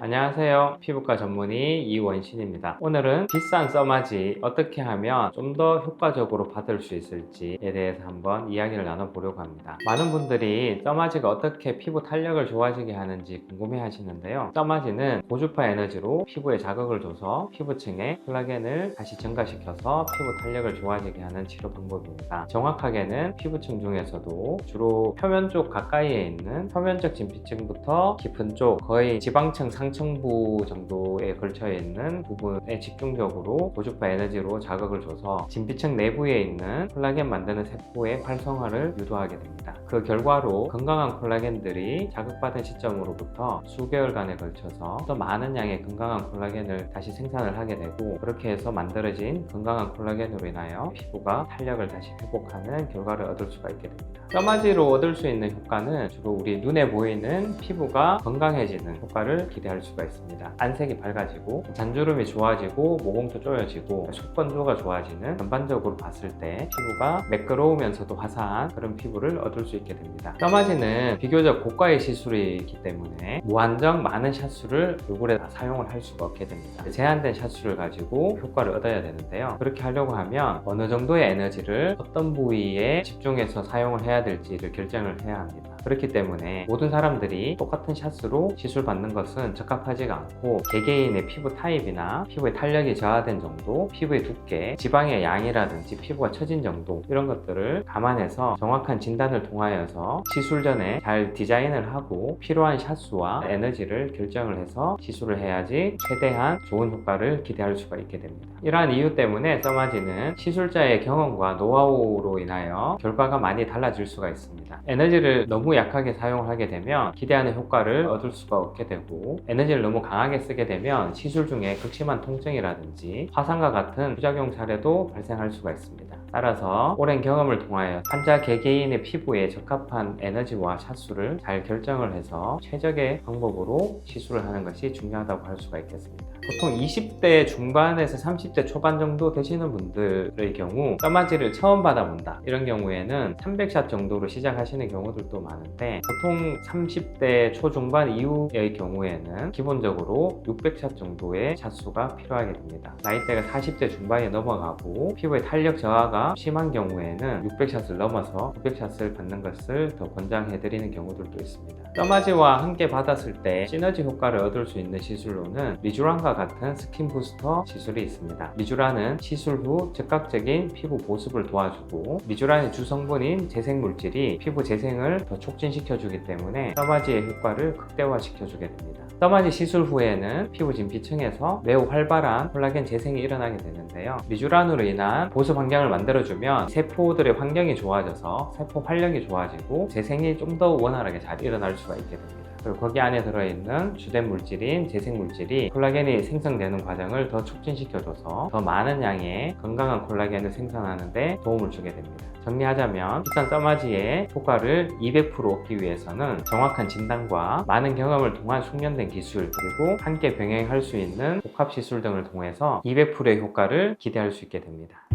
안녕하세요. 피부과 전문의 이원신입니다. 오늘은 비싼 써마지 어떻게 하면 좀 더 효과적으로 받을 수 있을지에 대해서 한번 이야기를 나눠보려고 합니다. 많은 분들이 써마지가 어떻게 피부 탄력을 좋아지게 하는지 궁금해 하시는데요. 써마지는 고주파 에너지로 피부에 자극을 줘서 피부층에 콜라겐을 다시 증가시켜서 피부 탄력을 좋아지게 하는 치료 방법입니다. 정확하게는 피부층 중에서도 주로 표면 쪽 가까이에 있는 표면적 진피층부터 깊은 쪽 거의 지방층 상 층부 정도에 걸쳐 있는 부분에 집중적으로 고주파 에너지로 자극을 줘서 진피층 내부에 있는 콜라겐 만드는 세포의 활성화를 유도하게 됩니다. 그 결과로 건강한 콜라겐들이 자극받은 시점으로부터 수개월간에 걸쳐서 더 많은 양의 건강한 콜라겐을 다시 생산을 하게 되고 그렇게 해서 만들어진 건강한 콜라겐으로 인하여 피부가 탄력을 다시 회복하는 결과를 얻을 수가 있게 됩니다. 뼈마지로 얻을 수 있는 효과는 주로 우리 눈에 보이는 피부가 건강해지는 효과를 기대할 수가 있습니다. 안색이 밝아지고 잔주름이 좋아지고 모공도 조여지고 속건조가 좋아지는 전반적으로 봤을 때 피부가 매끄러우면서도 화사한 그런 피부를 얻을 수 있게 됩니다. 뼈마지는 비교적 고가의 시술이기 때문에 무한정 많은 샷수를 얼굴에 다 사용을 할 수가 없게 됩니다. 제한된 샷수를 가지고 효과를 얻어야 되는데요. 그렇게 하려고 하면 어느 정도의 에너지를 어떤 부위에 집중해서 사용을 해야 될지를 결정을 해야 합니다. 그렇기 때문에 모든 사람들이 똑같은 샷수로 시술 받는 것은 적합하지가 않고 개개인의 피부 타입이나 피부의 탄력이 저하된 정도, 피부의 두께, 지방의 양이라든지 피부가 처진 정도 이런 것들을 감안해서 정확한 진단을 통하여서 시술 전에 잘 디자인을 하고 필요한 샷수와 에너지를 결정을 해서 시술을 해야지 최대한 좋은 효과를 기대할 수가 있게 됩니다. 이러한 이유 때문에 써마지는 시술자의 경험과 노하우로 인하여 결과가 많이 달라질 수가 있습니다. 에너지를 너무 약하게 사용을 하게 되면 기대하는 효과를 얻을 수가 없게 되고 에너지를 너무 강하게 쓰게 되면 시술 중에 극심한 통증이라든지 화상과 같은 부작용 사례도 발생할 수가 있습니다. 따라서 오랜 경험을 통하여 환자 개개인의 피부에 적합한 에너지와 샷수를 잘 결정을 해서 최적의 방법으로 시술을 하는 것이 중요하다고 할 수가 있겠습니다. 보통 20대 중반에서 30대 초반 정도 되시는 분들의 경우 뼈마지를 처음 받아본다 이런 경우에는 300샷 정도로 시작하시는 경우들도 많은데 보통 30대 초중반 이후의 경우에는 기본적으로 600샷 정도의 샷수가 필요하게 됩니다. 나이대가 40대 중반에 넘어가고 피부의 탄력 저하가 심한 경우에는 600샷을 넘어서 900샷을 받는 것을 더 권장해 드리는 경우들도 있습니다. 뼈마지와 함께 받았을 때 시너지 효과를 얻을 수 있는 시술로는 리쥬란과 같은 스킨 부스터 시술이 있습니다. 리쥬란은 시술 후 즉각적인 피부 보습을 도와주고 리쥬란의 주성분인 재생 물질이 피부 재생을 더 촉진시켜주기 때문에 뼈마지의 효과를 극대화시켜주게 됩니다. 뼈마지 시술 후에는 피부 진피층에서 매우 활발한 콜라겐 재생이 일어나게 되는데요. 리쥬란으로 인한 보습 환경을 만들어주면 세포들의 환경이 좋아져서 세포 활력이 좋아지고 재생이 좀 더 원활하게 잘 일어날 수가 있게 됩니다. 그리고 거기 안에 들어있는 주된 물질인 재생 물질이 콜라겐이 생성되는 과정을 더 촉진시켜줘서 더 많은 양의 건강한 콜라겐을 생산하는데 도움을 주게 됩니다. 정리하자면 비싼 써마지의 효과를 200% 얻기 위해서는 정확한 진단과 많은 경험을 통한 숙련된 기술 그리고 함께 병행할 수 있는 복합 시술 등을 통해서 200%의 효과를 기대할 수 있게 됩니다.